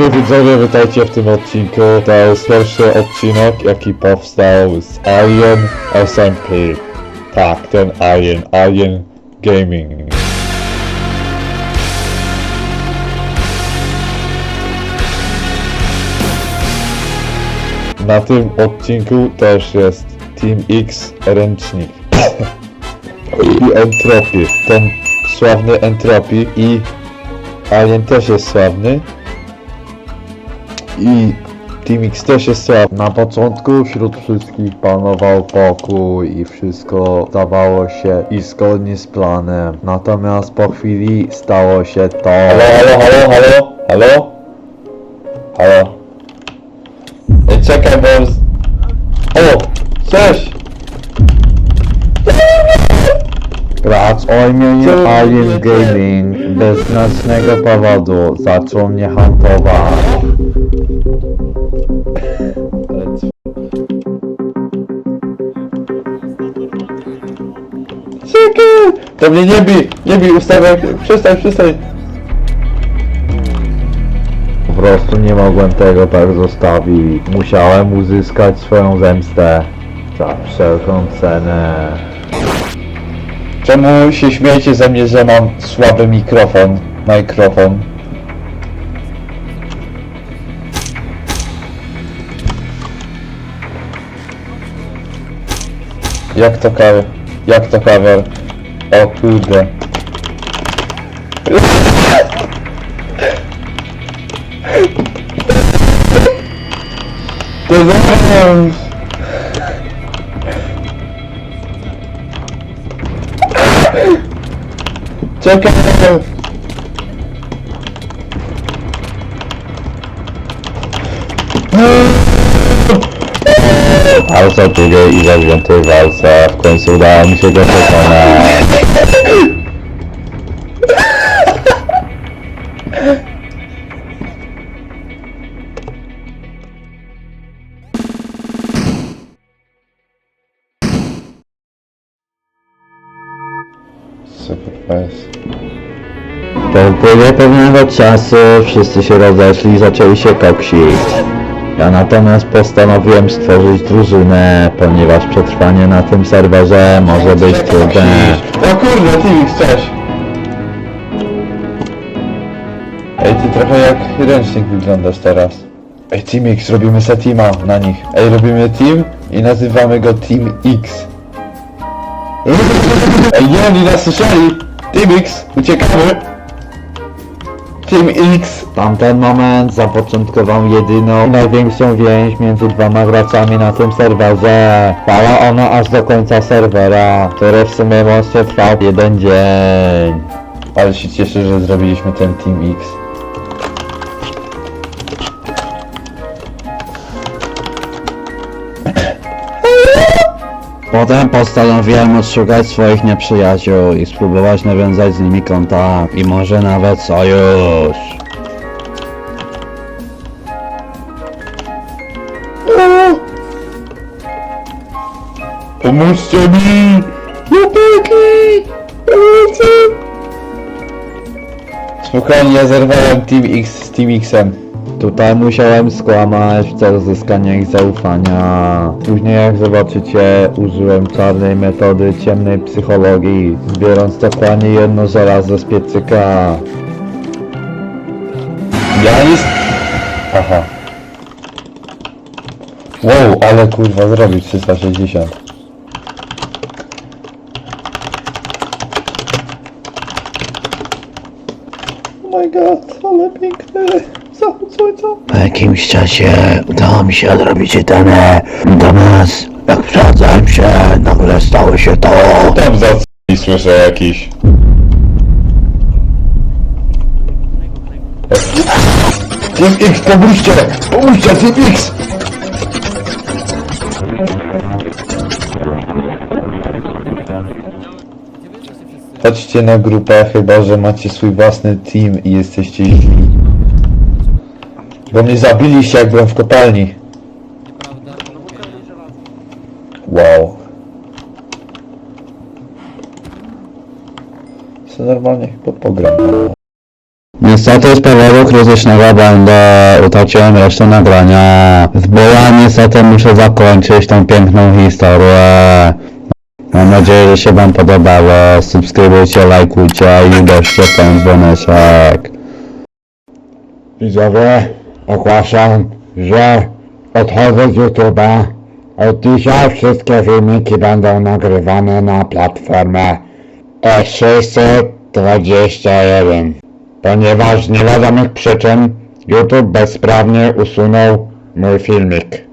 Cześć widzowie, witajcie w tym odcinku. To jest pierwszy odcinek, jaki powstał z Alien SMP. Tak, ten Alien, Alien Gaming. Na tym odcinku też jest Team X ręcznik. I Entropy, ten sławny Entropy i Alien też jest sławny. I Team X też jest sławny. Na początku wśród wszystkich panował pokój i wszystko zdawało się i zgodnie z planem. Natomiast po chwili stało się to. Halo, halo, halo, halo, halo? Halo? Ej, czekaj, bo... z- O! Cześć! Gracz o imieniu Alien Gaming bez znacznego powodu zaczął mnie hantować. To mnie nie bij! Nie bij, ustawiam! Przestań, przestań! Po prostu nie mogłem tego tak zostawić. Musiałem uzyskać swoją zemstę. Za wszelką cenę. Czemu się śmiejecie ze mnie, że mam słaby mikrofon? Mikrofon. Jak to kawer? Jak to kawer? O kurde. To. Czekaj. Alsa drugiej i zawziętej walce. W końcu udało mi się go pokonać. Super fest. Po upływie pewnego czasu wszyscy się rozeszli i zaczęli się koksić. Ja natomiast postanowiłem stworzyć drużynę, ponieważ przetrwanie na tym serwerze może być trudne. O kurde, Timix, cześć! Ej, ty trochę jak ręcznik wyglądasz teraz. Ej, Teamix, robimy se teama na nich. Ej, robimy team i nazywamy go Team X. Ej, nie, oni nas słyszeli! Team X, uciekamy! Team X! Tamten moment zapoczątkował jedyną największą więź między dwoma graczami na tym serwerze. Trwała ona aż do końca serwera, który w sumie łącznie trwał jeden dzień. Ale się cieszę, że zrobiliśmy ten Team X. Potem postanowiłem odszukać swoich nieprzyjaciół i spróbować nawiązać z nimi kontakt i może nawet sojusz. Pomóżcie mi! Chłopaki! Pomocy! Spokojnie, ja zerwałem Team X z Team Xem. Tutaj musiałem skłamać w celu zyskania ich zaufania. Później jak zobaczycie, użyłem czarnej metody ciemnej psychologii, zbierając dokładnie jedno żelazo z piecyka. Ja jest... Aha. Wow, ale kurwa zrobił 360. Oh my god, ale piękny zachód słońca. Po jakimś czasie udało mi się odrobić jedyne. Natomiast jak sprawdzałem się, nagle stało się to. Tam za i słyszę jakiś. Team X, pomóżcie! Pomóżcie, Team X! Chodźcie na grupę, chyba że macie swój własny team i jesteście źli. Bo mnie zabiliście jak byłem w kopalni. Wow. Co normalnie chyba pogram. Niestety z powodu krytycznego błędu utraciłem resztę nagrania. Z niestety muszę zakończyć tą piękną historię. Mam nadzieję, że się wam podobało. Subskrybujcie, lajkujcie i uderzcie w ten dzwoneczek. Widzowie, ogłaszam, że odchodzę z YouTube'a. Od dzisiaj wszystkie filmiki będą nagrywane na platformę E321. Ponieważ z niewiadomych przyczyn YouTube bezprawnie usunął mój filmik.